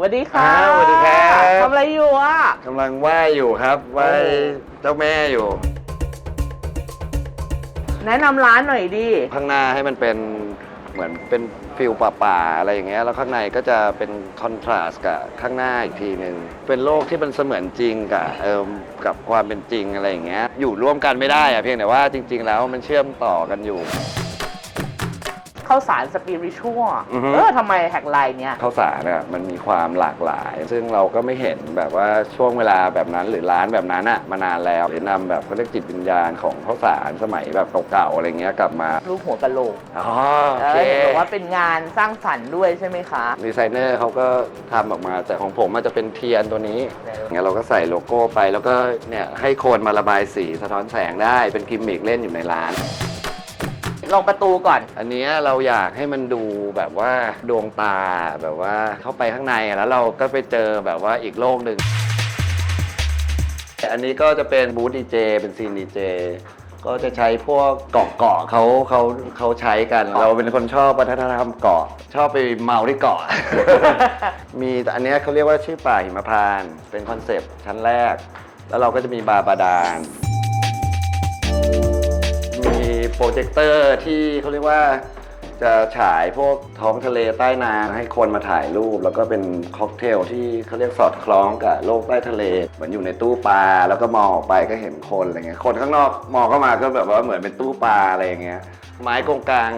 สวัสดีค่ะอ่าสวัสดีครับ ทำอะไรอยู่อะ กำลังไหว้อยู่ครับไหว้โอ้เจ้าแม่อยู่ แนะนำร้านหน่อยดิข้างหน้าให้มันเป็นเหมือนเป็นฟิลป่าๆอะไรอย่างเงี้ยแล้วข้างในก็จะเป็นคอนทราสต์กับข้างหน้าอีกทีหนึ่งเป็นโลกที่มันเสมือนจริงกับเออกับความเป็นจริงอะไรอย่างเงี้ยอยู่ร่วมกันไม่ได้อะเพียงแต่ว่าจริง ๆ แล้วมันเชื่อมต่อกันอยู่ ข้าวสารสปิริชัวอือฮึ เออทำไมแท็กไลน์เนี่ย ข้าวสารน่ะมันมีความหลากหลาย ซึ่งเราก็ไม่เห็นแบบว่าช่วงเวลาแบบนั้นหรือร้านแบบนั้นอะมานานแล้วหรือนำแบบเขาเรียกจิตวิญญาณของข้าวสารสมัยแบบเก่าๆอะไรเงี้ยกลับมารูปหัวกะโหลกอ๋อโอเอเค อเห็นบอกว่าเป็นงานสร้างสรรค์ด้วยใช่ไหมคะ ดีไซเนอร์เขาก็ทำออกมาแต่ของผมมันจะเป็นเทียนตัวนี้เอองั้นเราก็ใส่โลโก้ไปแล้วก็เนี่ยให้โคนมาระบายสีสะท้อนแสงได้เป็นกิมมิกเล่นอยู่ในร้าน ลองประตูก่อน อันเนี้ยเราอยากให้มันดูแบบว่าดวงตาแบบว่าเข้าไปข้างในอะแล้วเราก็ไปเจอแบบว่าอีกโลกหนึ่ง อันนี้ก็จะเป็นบูธดีเจเป็นซีนดีเจก็จะใช้พวกเกาะเกาะเขาเขาเขาใช้กัน เราเป็นคนชอบวัฒนธรรมเกาะ ชอบไปเมาที่เกาะ มีแต่อันเนี้ยเขาเรียกว่าชื่อป่าหิมพานต์เป็นคอนเซปต์ชั้นแรก แล้วเราก็จะมีบาร์บาดาลมี โปรเจคเตอร์ที่เขาเรียกว่าจะฉายพวกท้องทะเลใต้น้ำให้คนมาถ่ายรูป แล้วก็เป็นค็อกเทลที่เขาเรียกสอดคล้องกับโลกใต้ทะเล เหมือนอยู่ในตู้ปลาแล้วก็มองออกไปก็เห็นคนอะไรเงี้ยคนข้างนอกมองเข้ามาก็แบบว่าเหมือนเป็นตู้ปลาอะไรเงี้ยไม้กงกลาง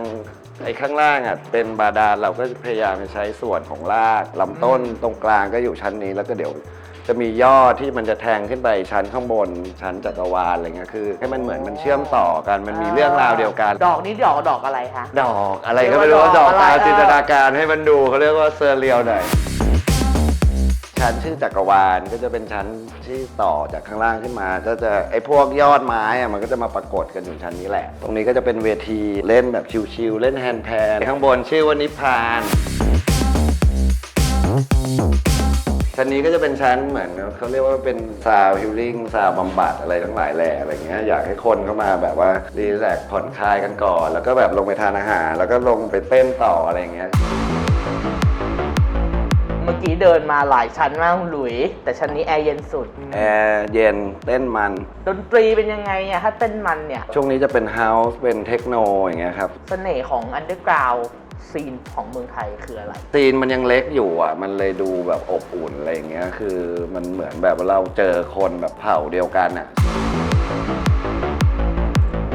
ไอ้ข้างล่างอะเป็นบาดาลเราก็พยายามจะใช้ส่วนของรากลำต้นตรงกลางก็อยู่ชั้นนี้แล้วก็เดี๋ยวจะมียอดที่มันจะแทงขึ้นไปชั้นข้างบน ชั้นจักรวาลอะไรเงี้ยคือ ให้มันเหมือนมันเชื่อมต่อกันมันมีเรื่องราวเดียวกัน ดอกนี้ดอกดอกอะไรคะ ดอกอะไรก็ไม่รู้ว่าดอกอะไรตามเออจินตนาการให้มันดูเขาเรียกว่าเซอร์เรียลหน่อยชั้นชื่อจักรวาลก็จะเป็นชั้นที่ต่อจากข้างล่างขึ้นมา ก็จะไอ้พวกยอดไม้อะมันก็จะมาปรากฏกันอยู่ชั้นนี้แหละ ตรงนี้ก็จะเป็นเวทีเล่นแบบชิลๆเล่นแฮนด์แพนข้างบนชื่อว่านิพพาน ชั้นนี้ก็จะเป็นชั้นเหมือนเขาเรียกว่าเป็นซาวฮิลลิ่งซาวบำบัดอะไรทั้งหลายแหล่อะไรเงี้ยอยากให้คนเข้ามาแบบว่ารีแลกซ์ผ่อนคลายกันก่อน แล้วก็แบบลงไปทานอาหาร แล้วก็ลงไปเต้นต่ออะไรเงี้ยเมื่อกี้เดินมาหลายชั้นมากคุณหลุย แต่ชั้นนี้แอร์เย็นสุด แอร์เย็นเต้นมัน ดนตรีเป็นยังไงอะถ้าเต้นมันเนี่ย ช่วงนี้จะเป็นเฮาส์เป็นเทคโนอย่างเงี้ยครับ เสน่ห์ของอันเดอร์กราว ซีนของเมืองไทยคืออะไรซีนมันยังเล็กอยู่อะ มันเลยดูแบบอบอุ่นอะไรอย่างเงี้ย คือมันเหมือนแบบว่าเราเจอคนแบบเผ่าเดียวกันอะ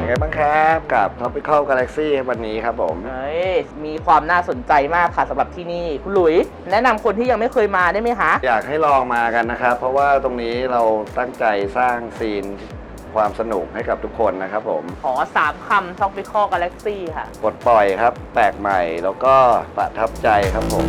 ยังไงบ้างครับกับ Tropical Galaxy วันนี้ครับผม เฮ้ย มีความน่าสนใจมากค่ะสำหรับที่นี่คุณหลุย แนะนำคนที่ยังไม่เคยมาได้ไหมคะ อยากให้ลองมากันนะครับ เพราะว่าตรงนี้เราตั้งใจสร้างซีน ความสนุกให้กับทุกคนนะครับผม ขอสามคำ Tropical Galaxy ค่ะ ปลดปล่อยครับ แปลกใหม่แล้วก็ประทับใจครับผม